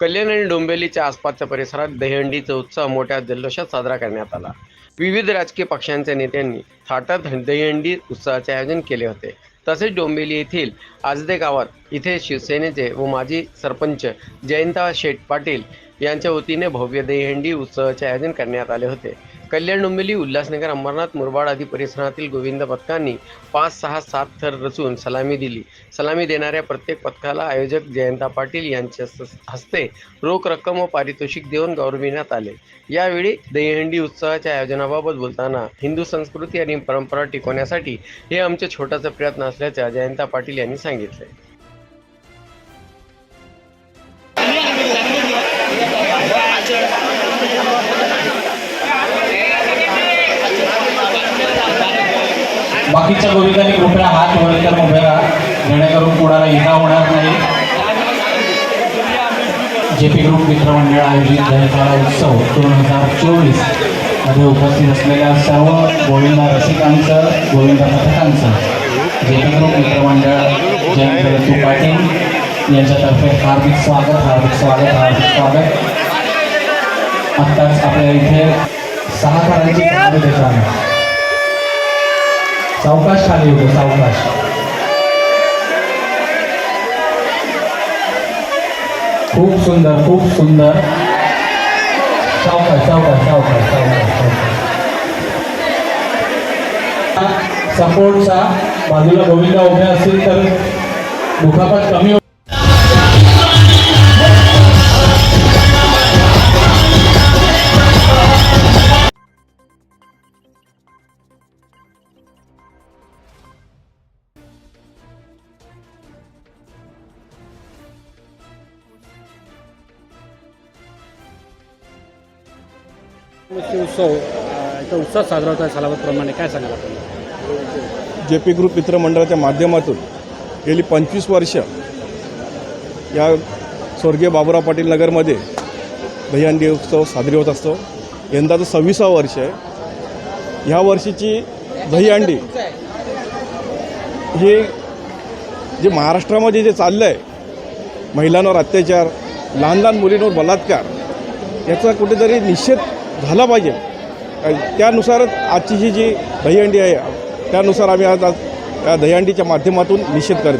कल्याण आणि डोंबिवलीच्या आसपासच्या परिसरात दहीहंडीचा उत्सव मोठ्या जल्लोषात साजरा करण्यात आला. विविध राजकीय पक्षांच्या नेत्यांनी थाटात दहीहंडी उत्सवाचे आयोजन केले होते. तसेच डोंबिवली येथील आजदे गावात इथे शिवसेनेचे व माजी सरपंच जयंता शेठ पाटील यांच्या वतीने भव्य दहीहंडी उत्सवाचे आयोजन करण्यात आले होते. कल्याण डोंबिवली उल्हासनगर अंबरनाथ मुरबाड आदी परिसरातील गोविंद पथकांनी पाच सहा सात थर रचून सलामी दिली. सलामी देणाऱ्या प्रत्येक पथकाला आयोजक जयंता पाटील यांच्या हस्ते रोख रक्कम व पारितोषिक देऊन गौरविण्यात आले. यावेळी दहीहंडी उत्सवाच्या आयोजनाबाबत बोलताना हिंदू संस्कृती आणि परंपरा टिकवण्यासाठी हे आमचे छोटासा प्रयत्न असल्याचे जयंता पाटील यांनी सांगितले. बाकीच्या गोविंदांनी कृपया हात वर करून उभे राहा जेणेकरून कोणाला इजा होणार नाही. जे पी ग्रुप मित्रमंडळ आयोजित दहीकाळा उत्सव दोन हजार चोवीसमध्ये उपस्थित असलेल्या सर्व गोविंदा रसिकांचं गोविंदा पथकांचं जे पी ग्रुप मित्रमंडळ जयंत ऋतू पाटील यांच्यातर्फे हार्दिक स्वागत हार्दिक स्वागत हार्दिक स्वागत. आत्ताच आपल्या इथे सहा कारणांची देत आहे सावकाश खाली होतो सावकाश. खूप सुंदर खूप सुंदर. सावकाश सावकाश सावकाश सावकाश सावकाश. सपोर्टचा बाजूला गोविंदा उभ्या असतील तर दुखापत कमी उत्सव इथं उत्साह साजरा होत आहे काय सांगाल आपण? जे पी ग्रुप मित्रमंडळाच्या माध्यमातून गेली पंचवीस वर्ष या स्वर्गीय बाबुराव पाटील नगरमध्ये दहीहंडी उत्सव साजरी होत असतो. यंदाचं सव्वीसावं वर्ष आहे. ह्या वर्षीची दहीहंडी हे जे महाराष्ट्रामध्ये जे चाललं आहे महिलांवर अत्याचार लहान लहान मुलींवर बलात्कार याचा कुठेतरी निषेध झाला पाहिजे. त्यानुसारच आजची जी जी दहीहंडी आहे त्यानुसार आम्ही आज आज या दहीहंडीच्या माध्यमातून निषेध करत